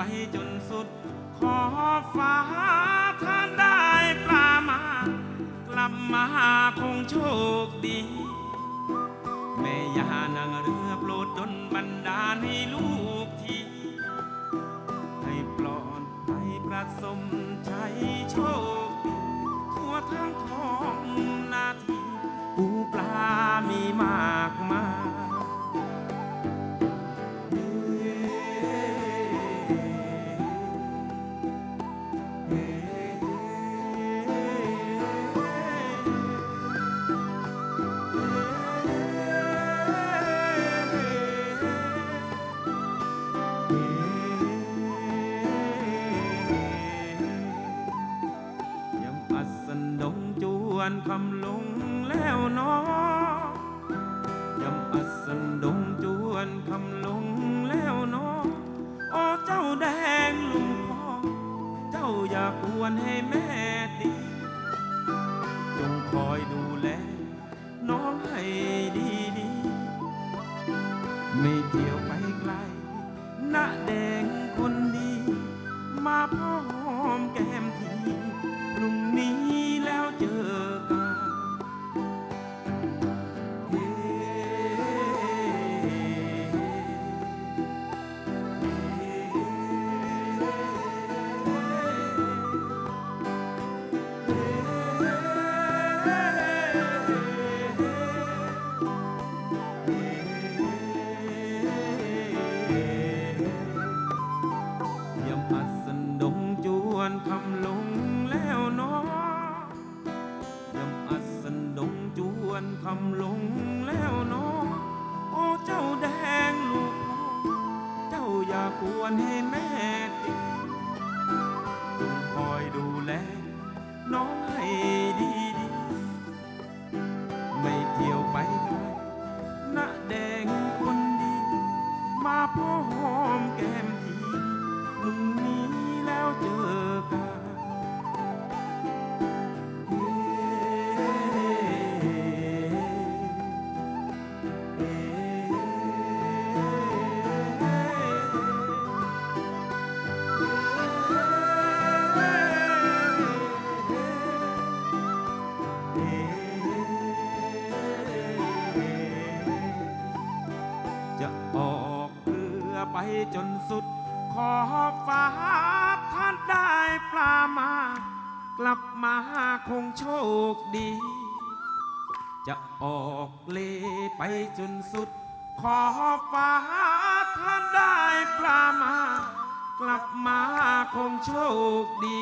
ไปจนสุด ขอฟ้าท่าได้ปลามากลับมาคงโชคดี แม่ยานางเรือโปรดดลบันดาลให้ลูกที ให้ปลอดให้ประสม หน้าแดงคนดี มาพร้อมแก้มที จนสุด ขอฟ้าท่านได้ปลามา กลับมาคงโชคดี จะออกเลไปจนสุด ขอฟ้าท่านได้ปลามา กลับมาคงโชคดี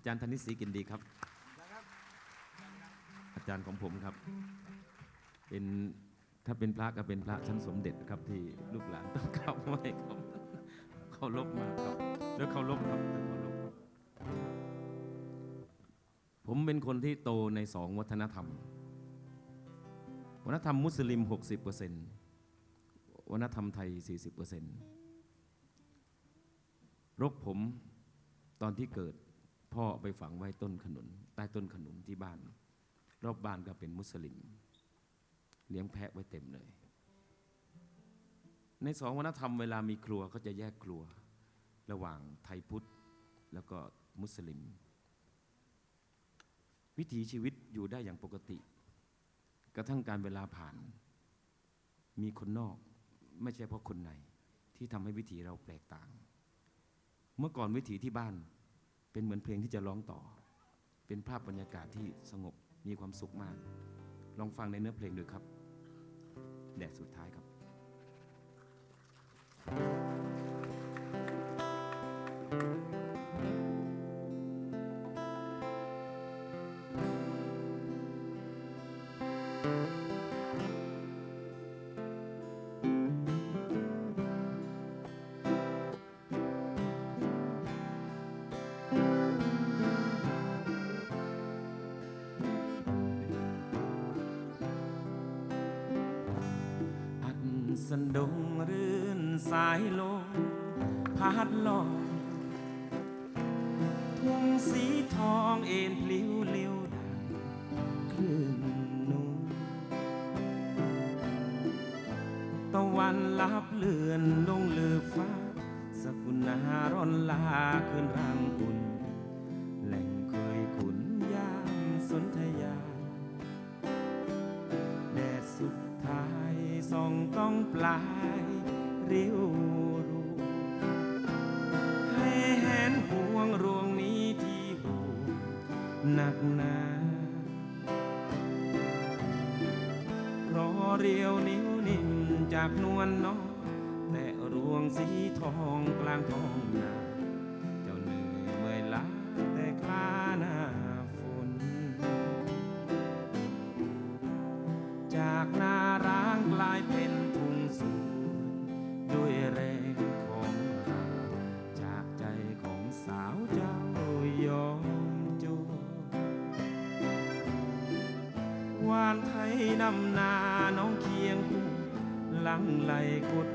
อาจารย์ธนิตศรีกินดีครับ อาจารย์ของผมครับ เป็นถ้าเป็นพระก็เป็นพระชั้นสมเด็จครับที่ลูกหลานต้องกราไหว้ครับเคารพมากครับ แล้วเคารพครับแล้วเคารพครับผมเป็นคนที่โตในสองวัฒนธรรม วัฒนธรรมมุสลิม 60%วัฒนธรรมไทย 40%รกผมตอนที่เกิด พ่อไปฝังไว้ต้นขนุน ใต้ต้นขนุนที่บ้าน รอบบ้านก็เป็นมุสลิม เลี้ยงแพะไว้เต็มเลย ในสองวัฒนธรรมเวลามีครัวก็จะแยกครัว ระหว่างไทยพุทธแล้วก็มุสลิม วิถีชีวิตอยู่ได้อย่างปกติ กระทั่งการเวลาผ่าน มีคนนอกไม่ใช่เพราะคนในที่ทำให้วิถีเราแปลกต่าง เมื่อก่อนวิถีที่บ้าน เป็นเหมือนเพลงที่จะร้องต่อ เป็นภาพบรรยากาศที่สงบมีความสุขมาก ลองฟังในเนื้อเพลงดูครับ แดดสุดท้ายครับอั สายลมพัดลอยทุ่งสีทองเอ็นพลิ้วเลี้ยวดังคลื่นนูนตะวันลับเลือนลงเลือฟ้า สกุณาร้อนลาขึ้นรังอุ่นแหล่งเคยขุนยามสนธยา แดดสุดท้ายส่องต้องปลาย ริ้วรูให้แหนห่วงรวงนี้ที่หูหนักหนาเพราะเรียวนิ้วนิ่มจากนวลน้องแต่รวงสีทองกลางท้องนาำนาน้องเคียงคู่หลังไหลกด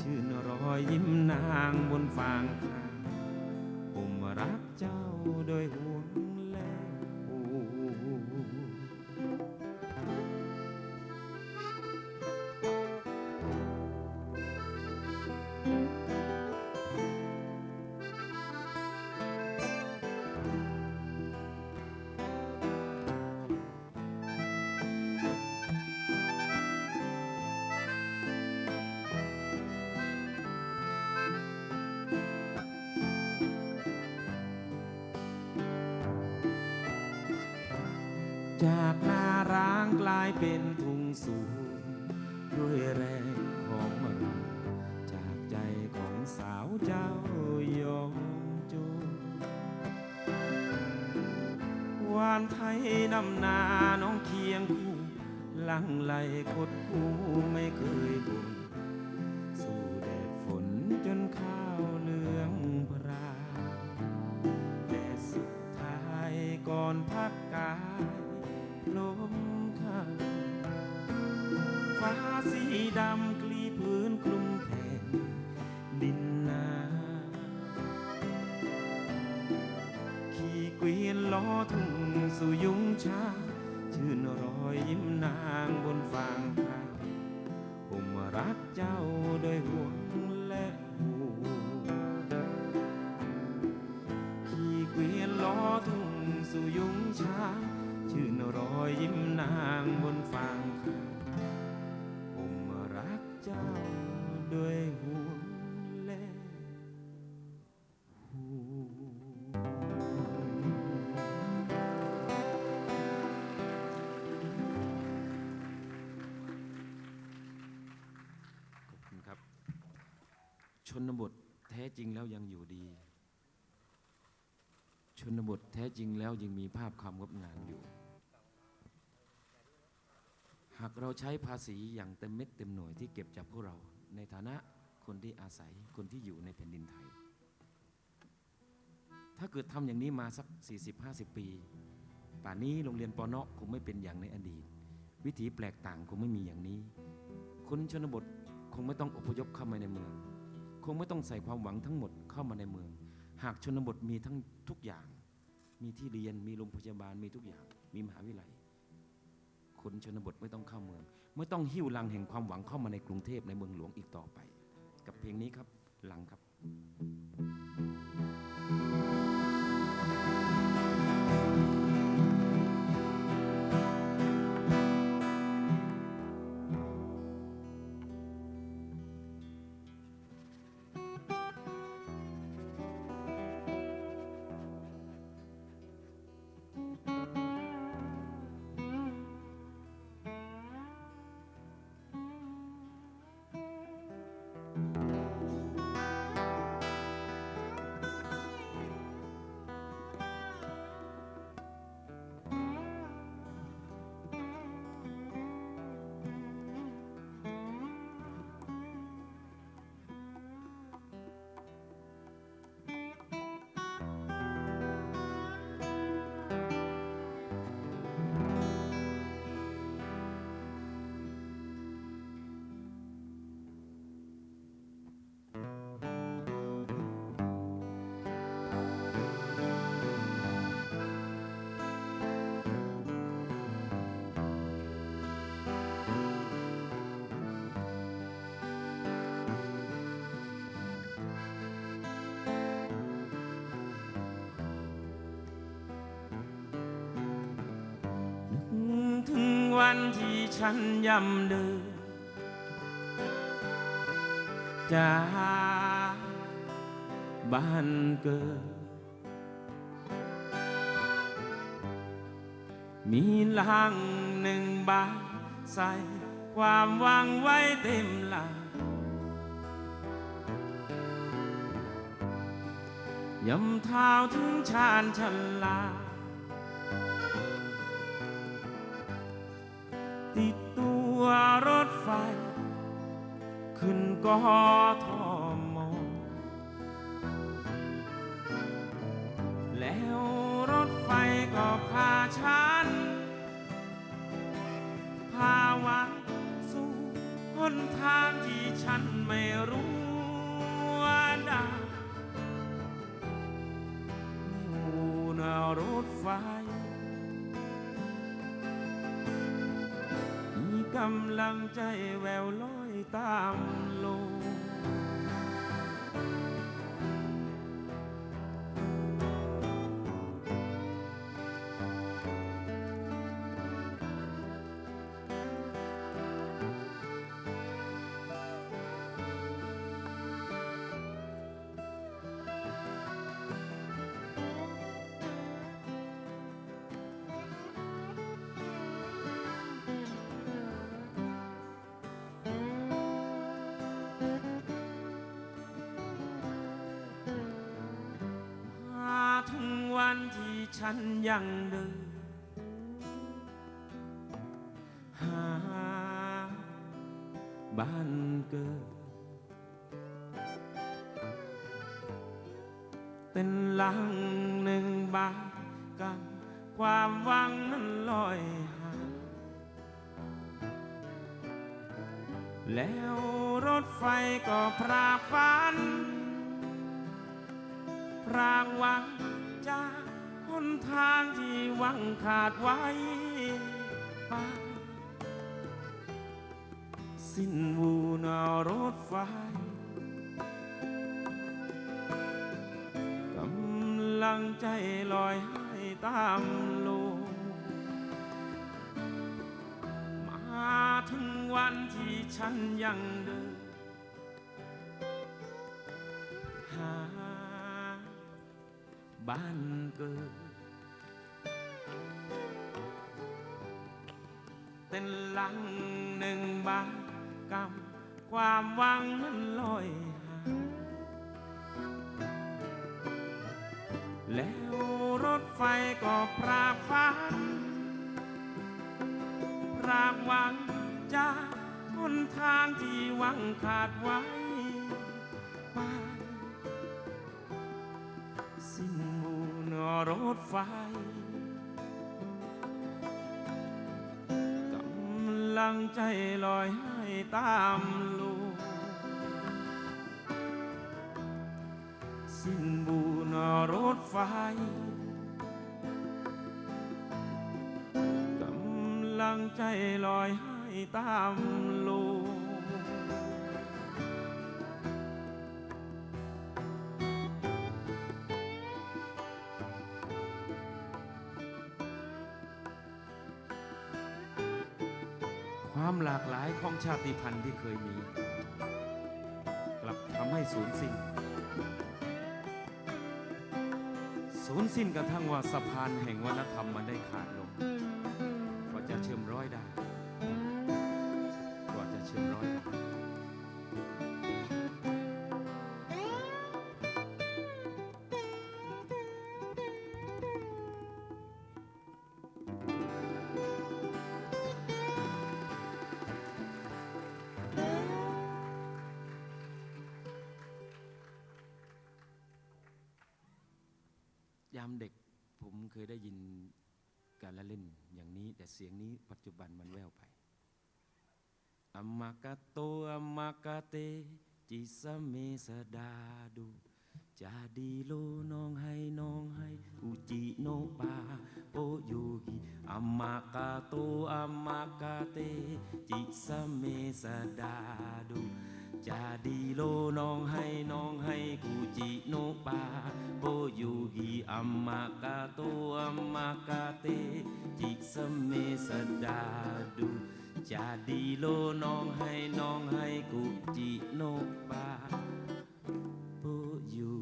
ชื่นรอยยิ้มนางบนฟางข้างผมรักเจ้าโดยห่วงางกลายเป็นทุ่งสูงด้วยแรงของมรดจากใจของสาวเจ้ายองจนวานไทยนำนาน้องเคียงคู่ลังไหลคดคู่ไม่เคยบ่น นบทแท้จริงแล้วยังอยู่ดี ชนบทแท้จริงแล้วยังมีภาพความงดงามอยู่ หากเราใช้ภาษีอย่างเต็มเม็ดเต็มหน่วยที่เก็บจากพวกเราในฐานะคนที่อาศัยคนที่อยู่ในแผ่นดินไทย ถ้าเกิดทำอย่างนี้มาสัก 40-50 ปี ป่านนี้โรงเรียนปอนาะคงไม่เป็นอย่างในอดีต วิถีแปลกต่างคงไม่มีอย่างนี้ คนชนบทคงไม่ต้องอพยพเข้ามาในเมือง คงไม่ต้องใส่ความหวังทั้งหมดเข้ามาในเมือง หากชนบทมีทั้งทุกอย่าง มีที่เรียนมีโรงพยาบาลมีทุกอย่าง มีมหาวิทยาลัยคนชนบทไม่ต้องเข้าเมือง ไม่ต้องหิ้วลังแห่งความหวังเข้ามาในกรุงเทพในเมืองหลวงอีกต่อไป กับเพลงนี้ครับหลังครับ วันที่ฉันย่ำเดินจากบ้านเกิด มีลังหนึ่งใบานใส่ความหวังไว้เต็มหลังยำเท้าถึงชานชนลา กอทมแล้วรถไฟก็พาฉัน พาวันสู่หนทางที่ฉันไม่รู้ว่าได้อยู่ในรถไฟมีกำลังใจแววลอย ตามลง ฉันยังเดินหาบ้านเกิดเป็นหลังหนึ่งบานกับความหวังนั้นลอยห่างแล้วรถไฟก็พราฝัน พรางวัง นทางที่หวังขาดไว้ไปสิ้นวูนารถไฟกำลังใจลอยให้ตามลมมาถึงวันที่ฉันยังเดิน หาบ้านเกิด เป็นหลังหนึ่งบานกำความหวังนั้นลอยหาแล้วรถไฟก็พรากฝันพรากหวังจากหนทางที่หวังขาดไว้ไปสิ้นมูลรถไฟำลังใจลอยให้ตามลูกสิ้นบูามลูกคลากหลายของชาติพันธุ์ที่เคยมี กลับทำให้สูญสิ้น สูญสิ้นกระทั่งว่าสะพานแห่งวัฒนธรรมมันได้ขาดลงกว่าจะเชื่อมร้อยได้กว่าจะเชื่อมร้อยามเด็กผมเคยได้ยินการละเล่นอย่างนี้ แต่เสียงนี้ปัจจุบันมันแววไปอามากาโตอามากาเต จิสเมสดาดูจาดีโลน้องให้น้องให้อุจิโนปาโปโยกิอามากาโตอามากาเต จิสเมสดาดูจาดีโลน้องให้น้องให้กูจิโนปา โปยูฮีอัมมากาโตอัมมากาเต จิสะเมสดาดูจาดีโลน้องให้น้องให้กุจิโนปาโบยู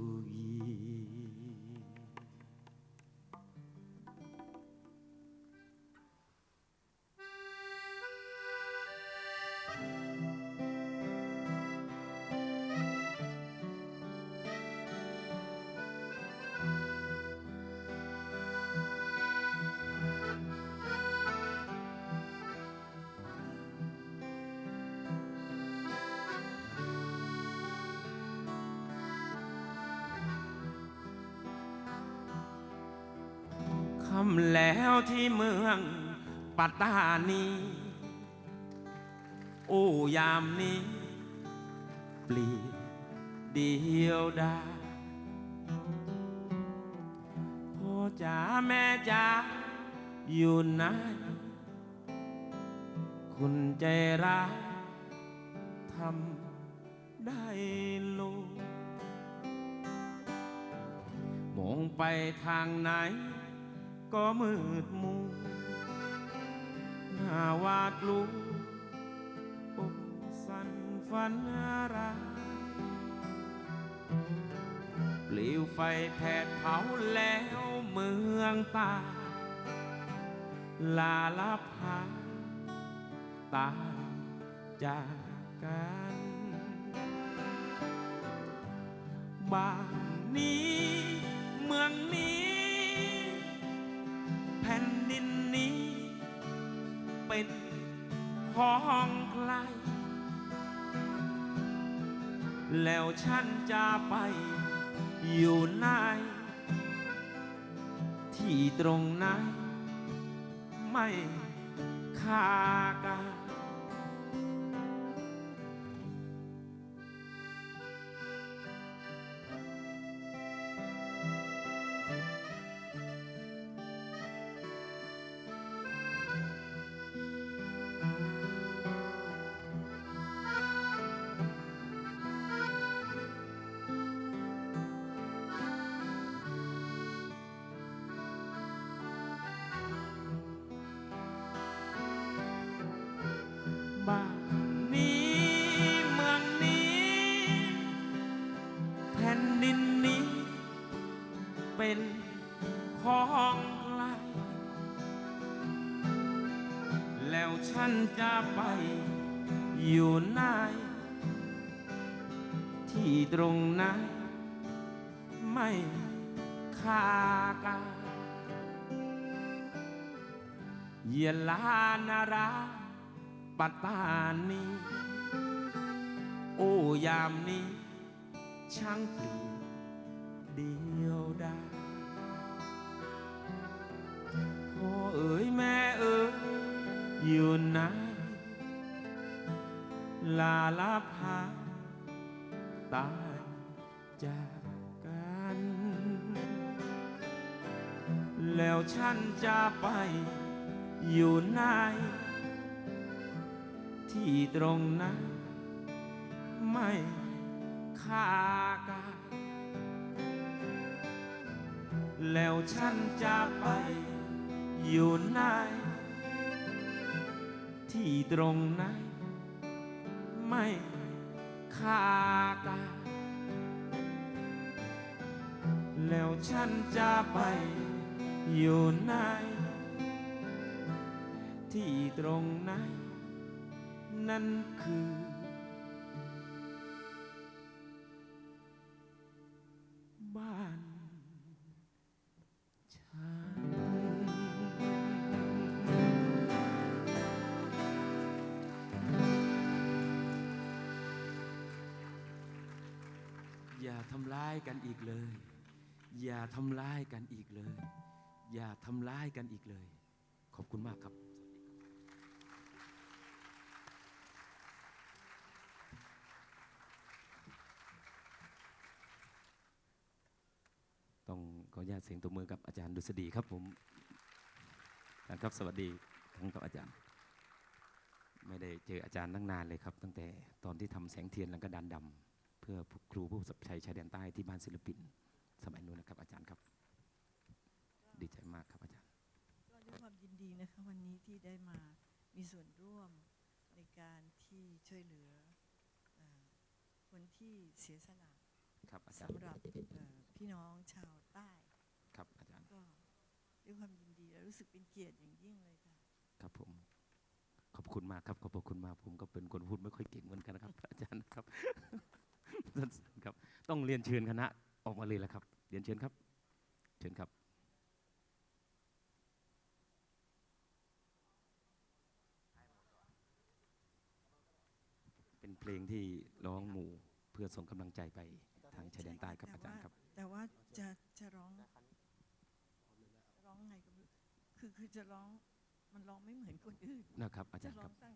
เมืองปัตตานี โอ้ยามนี้ เปลี่ยนเดียวดายพ่อจ๋าแม่จ๋าอยู่ไหนคุณใจร้ายทำได้โลกมองไปทางไหน ก็มืดมูหน้าวาดลัวอกสั่นฝันร้ายเปลวไฟแผดเผาแล้วเมืองตา ลาลับหาตาจากกันบ้าน ของใคร แล้วฉันจะไปอยู่ไหน ที่ตรงไหน ไม่คากัน จะไปอยู่ไหนที่ตรงไหนไม่คากันเยลานาราปัตตานีโอ้ยามนี้ช่างเปลี่ยวเดียวด อยู่ไหนลาลาพาตายจากกัน แล้วฉันจะไปอยู่ไหนที่ตรงนั้นไม่ค่ากันแล้วฉันจะไปอยู่ไหน ที่ตรงนั้นไม่ค่ากันแล้วฉันจะไปอยู่ไหน ที่ตรงไหน นั่นคือ อย่าทำร้ายกันอีกเลย อย่าทำร้ายกันอีกเลย อย่าทำร้ายกันอีกเลย ขอบคุณมากครับ ต้องขออนุญาตเสียงตัวมือกับอาจารย์ดุษฎีครับผมอาจารย์ครับสวัสดีทั้งกับอาจารย์ไม่ได้เจออาจารย์ตั้งนานเลยครับ ตั้งแต่ตอนที่ทำแสงเทียนแล้วก็ดันดำ เพื่อครูผู้ประสบชัยชายแดนใต้ที่บ้านศิลปิน สมัยนู้นนะครับอาจารย์ครับ ดีใจมากครับอาจารย์ ก็ด้วยความยินดีนะคะวันนี้ที่ได้มามีส่วนร่วมในการที่ช่วยเหลือเอ่อคนที่เสียสละครับอาจารย์สำหรับเอ่อพี่น้องชาวใต้ ครับอาจารย์ก็ด้วยความยินดีและรู้สึกเป็นเกียรติอย่างยิ่งเลยค่ะ ครับผมขอบคุณมากครับ ขอบพระคุณมากผมก็เป็นคนพูดไม่ค่อยเก่งเหมือนกันนะครับ อาจารย์ครับสั้นๆ ครับ ต้องเรียนเชิญคณะออกมาเลยแหละครับ เรียนเชิญครับ เชิญครับเป็นเพลงที่ร้องหมู่เพื่อส่งกำลังใจไปทางชายแดนใต้ครับอาจารย์ครับ แต่ว่าจะจะร้องร้องไงก็ไม่รู้คือคือจะร้องมันร้องไม่เหมือนคนอื่นนะครับ อาจะจารย์ร้คอรับงตั้ง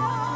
Oh.